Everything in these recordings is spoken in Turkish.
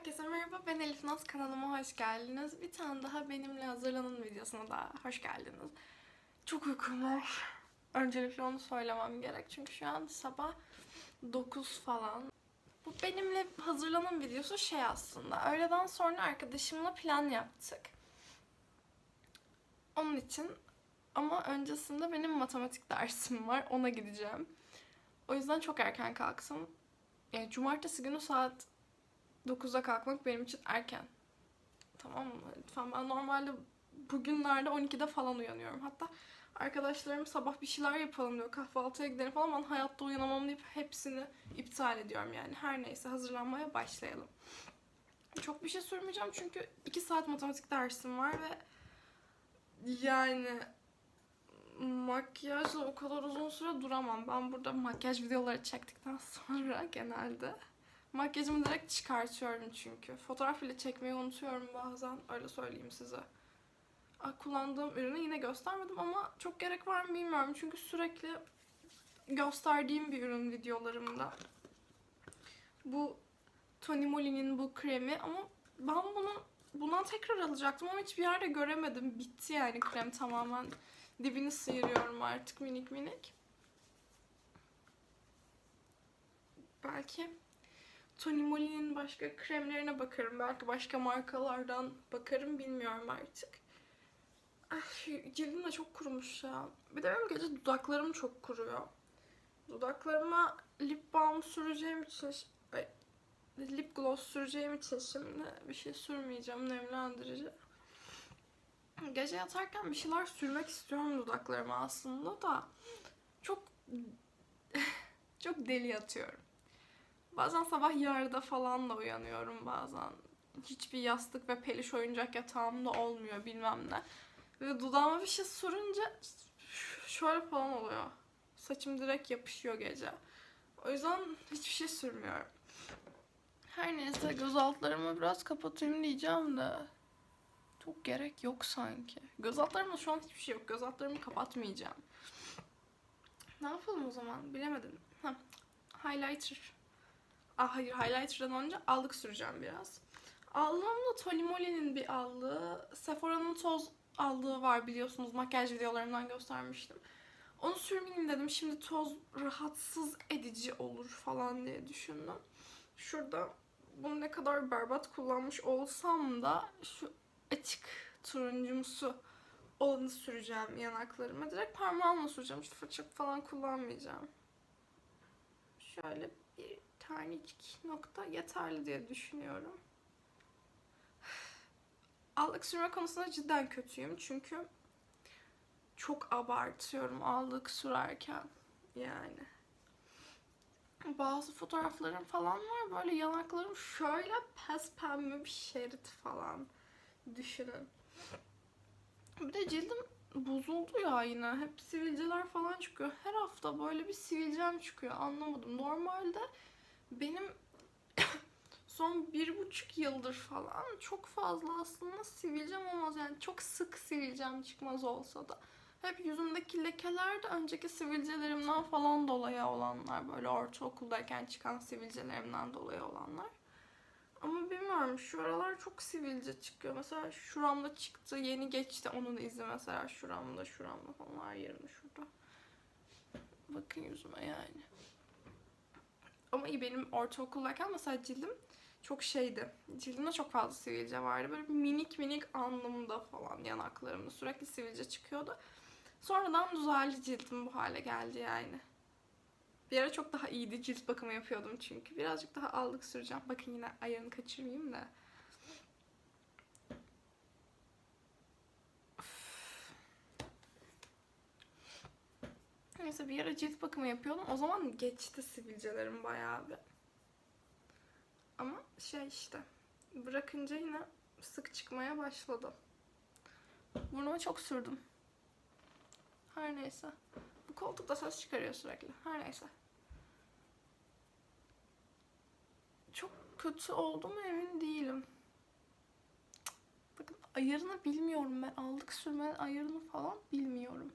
Herkese merhaba, ben Elif Naz kanalıma hoş geldiniz. Bir tane daha benimle hazırlanın videosuna da hoş geldiniz. Çok uykum var. Öncelikle onu söylemem gerek çünkü şu an sabah 9 falan. Bu benimle hazırlanın videosu şey aslında. Öğleden sonra arkadaşımla plan yaptık. Onun için ama öncesinde benim matematik dersim var. Ona gideceğim. O yüzden çok erken kalktım. Yani cumartesi günü saat 9'da kalkmak benim için erken. Tamam mı? Lütfen ben normalde bugünlerde 12'de falan uyanıyorum. Hatta arkadaşlarım sabah bir şeyler yapalım diyor. Kahvaltıya gidelim falan. Ben hayatta uyanamam deyip hepsini iptal ediyorum yani. Her neyse hazırlanmaya başlayalım. Çok bir şey sürmeyeceğim çünkü 2 saat matematik dersim var ve yani makyajla o kadar uzun süre duramam. Ben burada makyaj videoları çektikten sonra genelde Makyajımı direkt çıkartıyorum çünkü. Fotoğraf bile çekmeyi unutuyorum bazen. Öyle söyleyeyim size. Aa, Kullandığım ürünü yine göstermedim ama çok gerek var mı bilmiyorum. Çünkü sürekli gösterdiğim bir ürün videolarımda. Bu Tony Moly'nin bu kremi ama ben bunu bundan tekrar alacaktım ama hiçbir yerde göremedim. Bitti yani krem tamamen. Dibini sıyırıyorum artık minik minik. Belki Tony Moly'nin başka kremlerine bakarım. Belki başka markalardan bakarım bilmiyorum artık. Ay, cildim de çok kurumuş ya. Bir de benim gece dudaklarım çok kuruyor. Dudaklarıma lip balm süreceğim için ay, lip gloss süreceğim için şimdi bir şey sürmeyeceğim nemlendirici. Gece yatarken bir şeyler sürmek istiyorum dudaklarıma aslında da çok çok deli yatıyorum. Bazen sabah yarıda falan da uyanıyorum bazen. Hiçbir yastık ve peluş oyuncak yatağımda olmuyor bilmem ne. Ve dudağıma bir şey sürünce şöyle falan oluyor. Saçım direkt yapışıyor gece. O yüzden hiçbir şey sürmüyorum. Her neyse göz altlarımı biraz kapatayım diyeceğim de. Çok gerek yok sanki. Göz altlarımda şu an hiçbir şey yok. Göz altlarımı kapatmayacağım. Ne yapalım o zaman? Bilemedim. Heh. Highlighter. Ah hayır highlighter'dan önce allık süreceğim biraz. Allığımda Tony Moly'nin bir allığı. Sephora'nın toz allığı var biliyorsunuz. Makyaj videolarımdan göstermiştim. Onu sürmeyeyim dedim. Şimdi toz rahatsız edici olur falan diye düşündüm. Şurada bunu ne kadar berbat kullanmış olsam da şu açık turuncumsu olanı süreceğim yanaklarıma. Direkt parmağımla süreceğim. Şu fırça falan kullanmayacağım. Şöyle tanecik nokta yeterli diye düşünüyorum. Allık sürme konusunda cidden kötüyüm çünkü çok abartıyorum allık sürerken yani. Bazı fotoğraflarım falan var böyle yanaklarım şöyle pes pembe bir şerit falan düşünün. Bir de cildim bozuldu ya yine. Hep sivilceler falan çıkıyor. Her hafta böyle bir sivilcem çıkıyor. Anlamadım. Normalde benim son bir buçuk yıldır falan çok fazla aslında sivilcem olmaz. Yani çok sık sivilcem çıkmaz olsa da. Hep yüzümdeki lekeler de önceki sivilcelerimden falan dolayı olanlar. Böyle ortaokuldayken çıkan sivilcelerimden dolayı olanlar. Ama bilmiyorum şu aralar çok sivilce çıkıyor. Mesela şuramda çıktı yeni geçti onun izi mesela şuramda şuramda falan her yerimde şurada. Bakın yüzüme yani. Ama iyi benim ortaokuldayken mesela cildim çok şeydi. Cildimde çok fazla sivilce vardı. Böyle minik minik alnımda falan yanaklarımda sürekli sivilce çıkıyordu. Sonradan düzeldi cildim bu hale geldi yani. Bir ara çok daha iyiydi. Cilt bakımı yapıyordum çünkü. Birazcık daha allık süreceğim. Bakın yine ayarını kaçırmayayım da. Neyse bir ara cilt bakımı yapıyordum. O zaman geçti sivilcelerim bayağı bir. Ama şey işte bırakınca yine sık çıkmaya başladı. Burnuma çok sürdüm. Her neyse. Bu koltuk da ses çıkarıyor sürekli. Her neyse. Çok kötü oldu mu emin değilim. Bakın ayarını bilmiyorum ben. Aldık sürmenin ayarını falan bilmiyorum.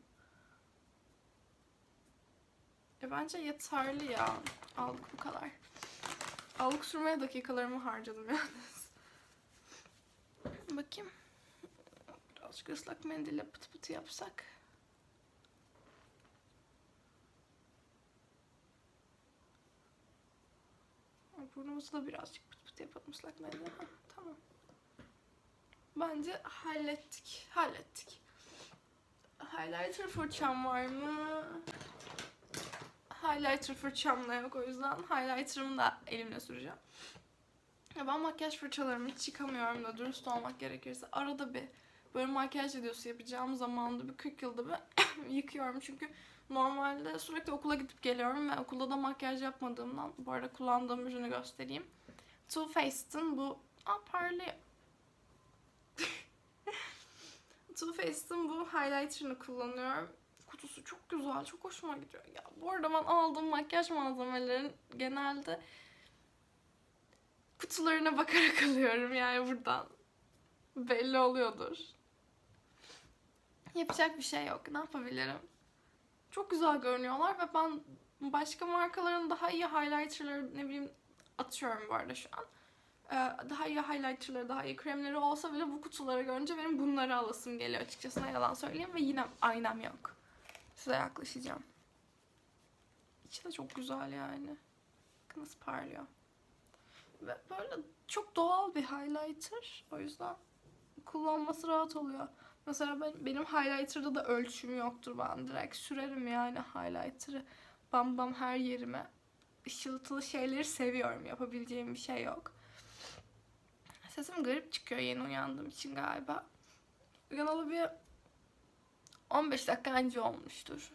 E bence yeterli ya. Aldık bu kadar. Allık sürmeye dakikalarımı harcadım yalnız. Bakayım. Birazcık ıslak mendille pıt pıt yapsak. Burnumuzu da birazcık pıt pıt yapalım ıslak mendille. Hah, tamam. Bence hallettik. Hallettik. Highlighter fırçam var mı? Highlighter fırçam da yok o yüzden highlighter'ımı da elimle süreceğim. Ya ben makyaj fırçalarımı hiç yıkamıyorum da dürüst olmak gerekirse. Arada bir böyle makyaj videosu yapacağım zamanda bir 40 yılda bir yıkıyorum. Çünkü normalde sürekli okula gidip geliyorum ve okulda da makyaj yapmadığımdan bu arada kullandığım ürünü göstereyim. Too Faced'ın bu... Aa. Too Faced'ın bu highlighter'ını kullanıyorum. Kutusu çok güzel, çok hoşuma gidiyor. Ya bu arada ben aldığım makyaj malzemelerin genelde kutularına bakarak alıyorum yani buradan. Belli oluyordur. Yapacak bir şey yok. Ne yapabilirim? Çok güzel görünüyorlar ve ben başka markaların daha iyi highlighterları ne bileyim atıyorum bu arada şu an. Ee, daha iyi highlighterları, daha iyi kremleri olsa bile bu kutuları görünce benim bunları alasım geliyor açıkçası ne yalan söyleyeyim ve yine aynam yok. Size yaklaşacağım. İçi de çok güzel yani. Bakın nasıl parlıyor. Ve böyle çok doğal bir highlighter. O yüzden kullanması rahat oluyor. Mesela ben, benim highlighter'da da ölçüm yoktur. Ben direkt sürerim yani highlighter'ı. Bam bam her yerime. Işıltılı şeyleri seviyorum. Yapabileceğim bir şey yok. Sesim garip çıkıyor yeni uyandığım için galiba. Uyanalı bir 15 dakika önce olmuştur.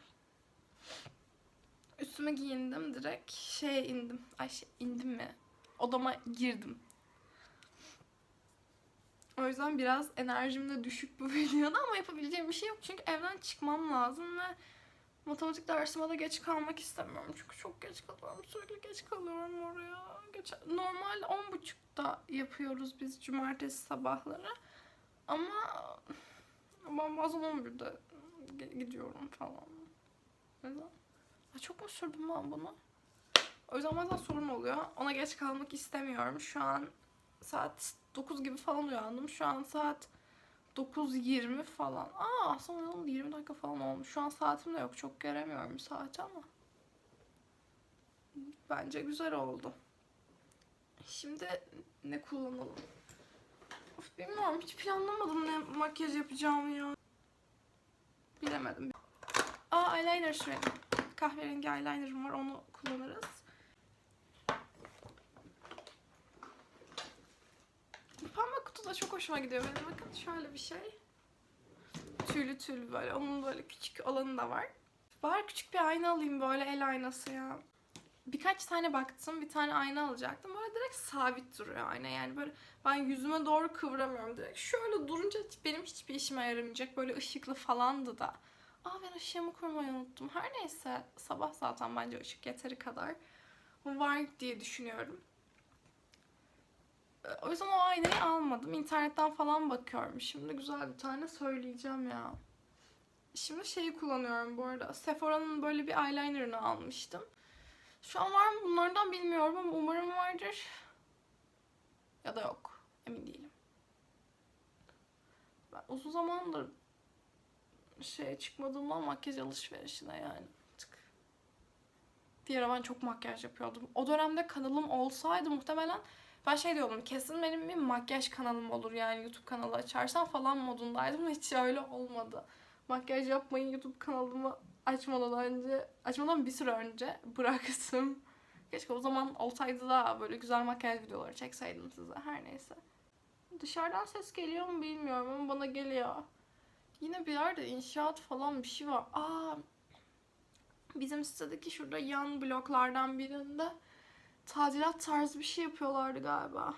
Üstüme giyindim direkt şeye indim. Ay şey, indim mi? Odama girdim. O yüzden biraz enerjim de düşük bu videoda ama yapabileceğim bir şey yok. Çünkü evden çıkmam lazım ve matematik dersime de geç kalmak istemiyorum. Çünkü çok geç kalıyorum. Sürekli geç kalıyorum oraya. Geç... Normal 10.30'da yapıyoruz biz cumartesi sabahları. Ama ben bazen 11'de ge- gidiyorum falan. Neden? Ya çok mu sürdüm ben bunu? O yüzden bazen sorun oluyor. Ona geç kalmak istemiyorum. Şu an saat 9 gibi falan uyandım. Şu an saat 9.20 falan. Aa aslında 20 dakika falan olmuş. Şu an saatim de yok. Çok göremiyorum saati ama. Bence güzel oldu. Şimdi ne kullanalım? Of, bilmiyorum. Hiç planlamadım ne makyaj yapacağımı ya. Bilemedim. Aa eyeliner sürelim. Kahverengi eyelinerım var. Onu kullanırız. Pembe kutu da çok hoşuma gidiyor benim. Bakın şöyle bir şey. Tüylü tüylü böyle. Onun böyle küçük alanı da var. Bari küçük bir ayna alayım böyle el aynası ya. Birkaç tane baktım. Bir tane ayna alacaktım. Direkt sabit duruyor ayna. Yani böyle ben yüzüme doğru kıvıramıyorum direkt. Şöyle durunca benim hiçbir işime yaramayacak. Böyle ışıklı falandı da. Aa ben ışığımı kurmayı unuttum. Her neyse sabah zaten bence ışık yeteri kadar var diye düşünüyorum. O yüzden o aynayı almadım. İnternetten falan bakıyorum. Şimdi güzel bir tane söyleyeceğim ya. Şimdi şeyi kullanıyorum bu arada. Sephora'nın böyle bir eyelinerını almıştım. Şu an var mı bunlardan bilmiyorum ama umarım vardır. Ya da yok. Emin değilim. Ben uzun zamandır şeye çıkmadığımdan makyaj alışverişine yani ara ben çok makyaj yapıyordum. O dönemde kanalım olsaydı muhtemelen ben şey diyordum kesin benim bir makyaj kanalım olur yani YouTube kanalı açarsam falan modundaydım hiç öyle olmadı. Makyaj yapmayı YouTube kanalımı açmadan önce, açmadan bir süre önce bıraktım. Keşke o zaman olsaydı da böyle güzel makyaj videoları çekseydim size her neyse. Dışarıdan ses geliyor mu bilmiyorum ama bana geliyor. Yine bir yerde inşaat falan bir şey var. Aa, bizim sitedeki şurada yan bloklardan birinde tadilat tarzı bir şey yapıyorlardı galiba.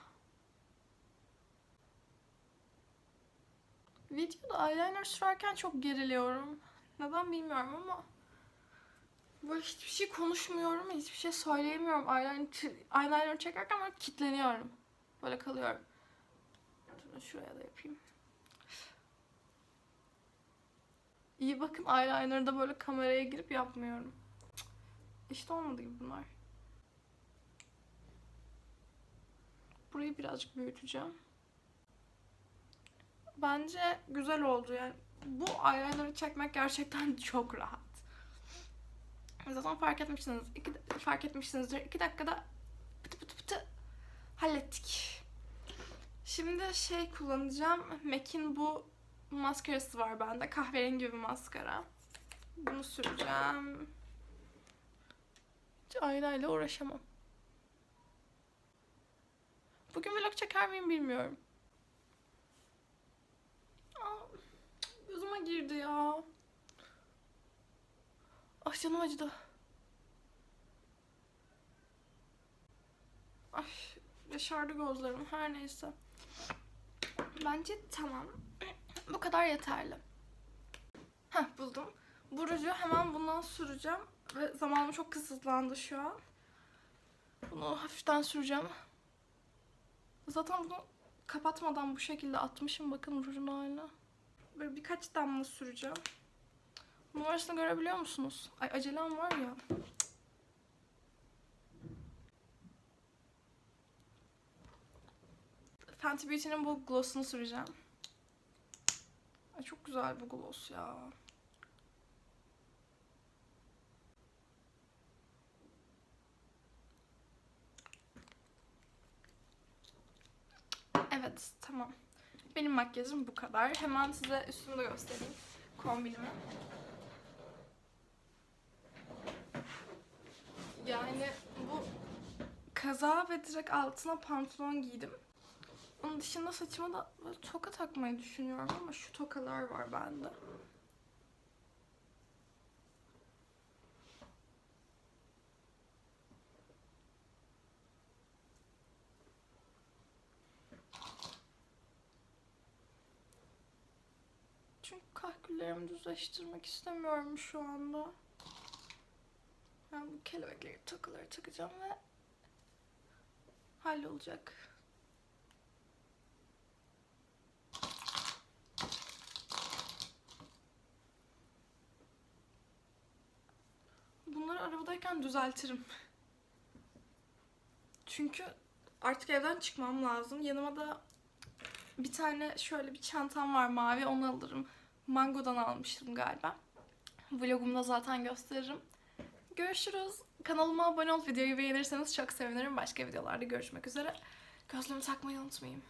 Videoda eyeliner sürerken çok geriliyorum. Neden bilmiyorum ama böyle hiçbir şey konuşmuyorum, hiçbir şey söyleyemiyorum. Eyeliner, eyeliner çekerken böyle kilitleniyorum. Böyle kalıyorum. Şuraya da yapayım. İyi bakın eyeliner'da böyle kameraya girip yapmıyorum. İşte olmadı gibi bunlar. burayı birazcık büyüteceğim. Bence güzel oldu yani. Bu eyeliner'ı çekmek gerçekten çok rahat. Zaten fark etmişsiniz. İki, fark etmişsinizdir. İki dakikada pıtı pıtı pıtı hallettik. Şimdi şey kullanacağım. MAC'in bu maskarası var bende. Kahverengi bir maskara. Bunu süreceğim. Hiç aynayla uğraşamam. Bugün vlog çeker miyim bilmiyorum. Aa, gözüme girdi ya. Ah canım acıdı. Ay yaşardı gözlerim her neyse. Bence tamam. Bu kadar yeterli. Heh buldum. Bu ruju hemen bundan süreceğim. Ve zamanım çok kısıtlandı şu an. Bunu hafiften süreceğim. Zaten bunu kapatmadan bu şekilde atmışım. Bakın rujun haline. Böyle birkaç damla süreceğim. Numarasını görebiliyor musunuz? Ay acelem var ya. Fenty Beauty'nin bu gloss'unu süreceğim. Ay çok güzel bu gloss ya. Evet, tamam. Benim makyajım bu kadar. Hemen size üstümü de göstereyim. Kombinimi. Yani bu kaza ve direkt altına pantolon giydim. Onun dışında saçıma da böyle toka takmayı düşünüyorum ama şu tokalar var bende. Çünkü kahküllerimi düzleştirmek istemiyorum şu anda. Ben bu kelebekleri takıları takacağım ve hallolacak. Bunları arabadayken düzeltirim. Çünkü artık evden çıkmam lazım. Yanıma da bir tane şöyle bir çantam var mavi onu alırım. Mango'dan almıştım galiba. Vlogumda zaten gösteririm. Görüşürüz. Kanalıma abone olup videoyu beğenirseniz çok sevinirim. Başka videolarda görüşmek üzere. Gözlüğümü takmayı unutmayın.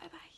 Bay bay.